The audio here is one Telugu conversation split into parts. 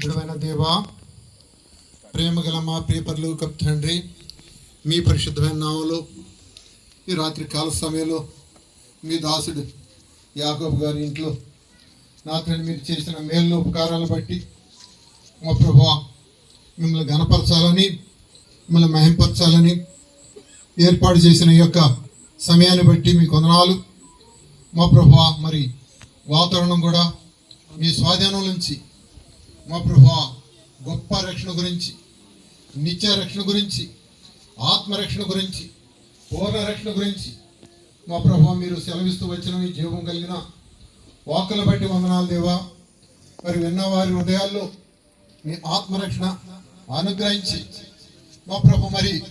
పరిశుద్ధమైన దేవా ప్రేమ గల మా ప్రియ కప్ తండ్రి మీ పరిశుద్ధమైన నామలో ఈ రాత్రి కాల సమయంలో మీ దాసుడు యాకబ్ గారి ఇంట్లో నా తండ్రి మీరు చేసిన మేలు ఉపకారాలు బట్టి మా ప్రభా మిమ్మల్ని గణపరచాలని మిమ్మల్ని మహింపరచాలని ఏర్పాటు చేసిన యొక్క సమయాన్ని బట్టి మీ కొందనాలు. మా ప్రభా మరి వాతావరణం కూడా మీ స్వాధీనం నుంచి మా ప్రభా గొప్ప రక్షణ గురించి నిత్య రక్షణ గురించి ఆత్మరక్షణ గురించి పూర్ణ రక్షణ గురించి మా ప్రభా మీరు సెలవిస్తూ వచ్చిన మీ జీవం కలిగిన వాక్కుల బట్టి వందనాలు దేవా. మరి విన్నవారి హృదయాల్లో మీ ఆత్మరక్షణ అనుగ్రహించి మా ప్రభు మరి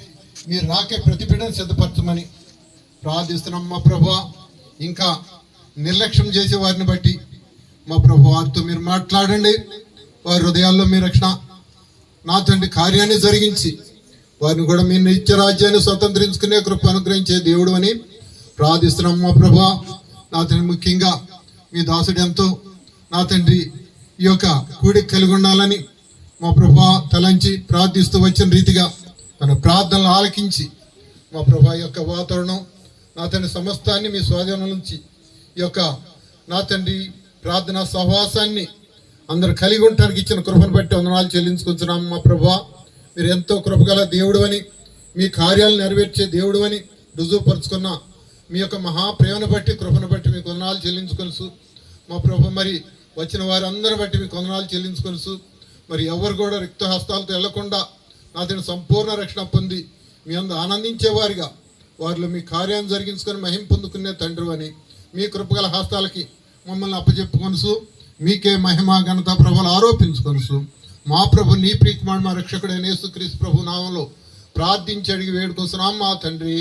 మీరు రాకే ప్రతిపీడను సిద్ధపరచమని ప్రార్థిస్తున్నాం మా ప్రభు. ఇంకా నిర్లక్ష్యం చేసే వారిని బట్టి మా ప్రభు వారితో మీరు మాట్లాడండి. వారి హృదయాల్లో మీ రక్షణ నా తండ్రి కార్యాన్ని జరిగించి వారిని కూడా మీ నిత్య రాజ్యాన్ని స్వతంత్రించుకునే కృప అనుగ్రహించే దేవుడు అని ప్రార్థిస్తున్నాం మా ప్రభ. నా తండ్రి ముఖ్యంగా మీ దాసుడు ఎంతో నా తండ్రి ఈ యొక్క కూడి కలిగి ఉండాలని మా ప్రభా తలంచి ప్రార్థిస్తూ వచ్చిన రీతిగా మన ప్రార్థనలు ఆలకించి మా ప్రభా యొక్క వాతావరణం నా తండ్రి సమస్తాన్ని మీ స్వాధీనం నుంచి ఈ యొక్క నా తండ్రి ప్రార్థనా సహవాసాన్ని అందరు కలిగి ఉండటానికి ఇచ్చిన కృపను బట్టి వందనాలు చెల్లించుకుంటున్నాం మా ప్రభా. మీరు ఎంతో కృపగల దేవుడు అని మీ కార్యాలు నెరవేర్చే దేవుడు అని రుజువుపరుచుకున్న మీ యొక్క మహాప్రేమను బట్టి కృపను బట్టి మీ కొందనాలు చెల్లించుకొనుసు మా ప్రభు మరి వచ్చిన వారందరి బట్టి మీ కొందనాలు చెల్లించుకొనుసు మరి ఎవరు కూడా రిక్త హస్తాలతో వెళ్ళకుండా నాతని సంపూర్ణ రక్షణ పొంది మీ అందు ఆనందించేవారిగా వారిలో మీ కార్యాన్ని జరిగించుకొని మహిం పొందుకునే తండ్రి అని మీ కృపగల హస్తాలకి మమ్మల్ని అప్పచెప్పుకొనుసు మీకే మహిమ ఘనత ప్రభులు ఆరోపించుకొనుసు మా ప్రభు నీ ప్రీతిమాన్ మా రక్షకుడైన యేసుక్రీస్తు ప్రభు నామంలో ప్రార్థించి అడిగి వేడుకొస్తున్నాం మా తండ్రి.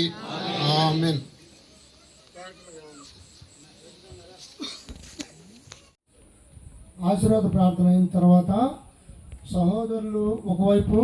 ఆమెన్. ఆశీర్వాద ప్రార్థన అయిన తర్వాత సహోదరులు ఒకవైపు